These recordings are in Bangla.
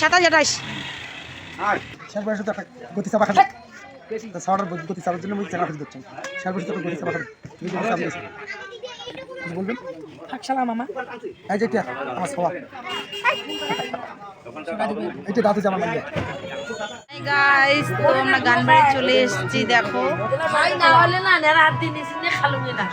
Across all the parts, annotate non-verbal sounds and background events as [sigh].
সাতাশ আঠাশ গতি চাপা সাওয়ার গতি চাপার জন্য গতি চাপা খাবে। তুমি গতি চাপ দিয়েছ কিছু বলবেন? থাকসালাম মামা। এই যে আমার সওয়া। এটা দাদু জামা মাইয়া। গাইস তো আমরা গান বাড়ি চলে এসেছি দেখো। না হলে না নেড়া হাত দিয়ে নিছি নে। খালুঙ্গে না।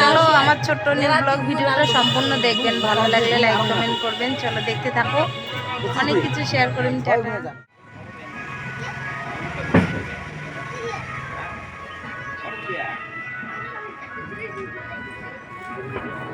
চলো আমার ছোট্ট নীল ব্লগ ভিডিওটা সম্পূর্ণ দেখবেন ভালো লাগলে লাইক কমেন্ট করবেন। চলো দেখতে থাকো। অনেক কিছু শেয়ার করেন Thank হাই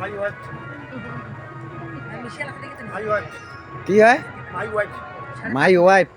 বচু খুলা লাইলা ইসতে কি হয় মাই ওয়াইফ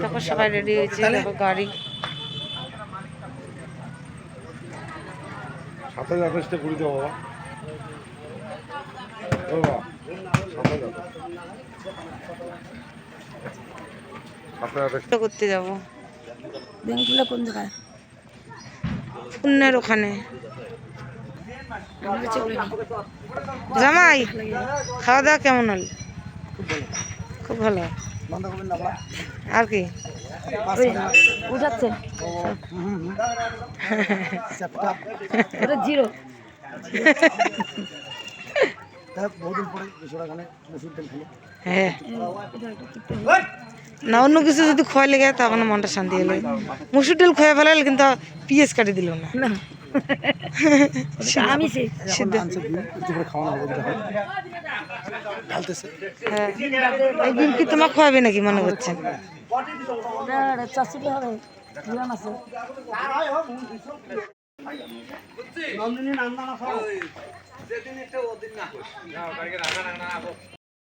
দেখো সবাই রেডি হয়েছে গাড়ি। সাতাশ আঠাশটা বাবা। করতে যাব। ব্যাংকগুলো কোন জায়গায়? পুণ্যের ওখানে। জামাই খাওয়া দাওয়া কেমন হল? খুব ভালো। আর কি? উঠাচ্ছে ওটা জিরো। হ্যাঁ। না অন্য কিছু যদি খোয়াই লেগে তখন মনটা শান্তি হলো মুসুর ডাল খোয়া ফেলালে কিন্তু পিএস কাটি দিল না। [laughs] আমি ডিম হ্যাঁ। কি তোমার খোয়াবে নাকি মনে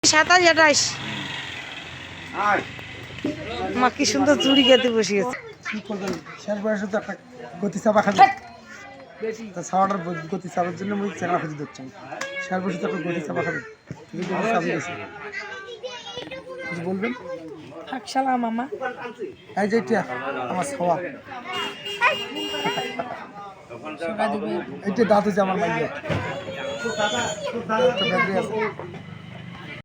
সাতাশ আঠাশ মা কি সুন্দর চুরি খেতে বসিয়েছে কি করবেন? শেয়ার বয়সে তো একটা গতি চাপা খাবে তা সাওয়াটার গতি চাপার জন্য মুই চেনা ফেলে দিচ্ছি শেয়ার বয়সে তো গতি চাপা খাবে। তুমি গতি চাপ দিয়েছ। কিছু বলবেন? থাকসালাম মামা। এই যে এটা আমার সওয়া এটা দাদু যে আমার মাইয়া।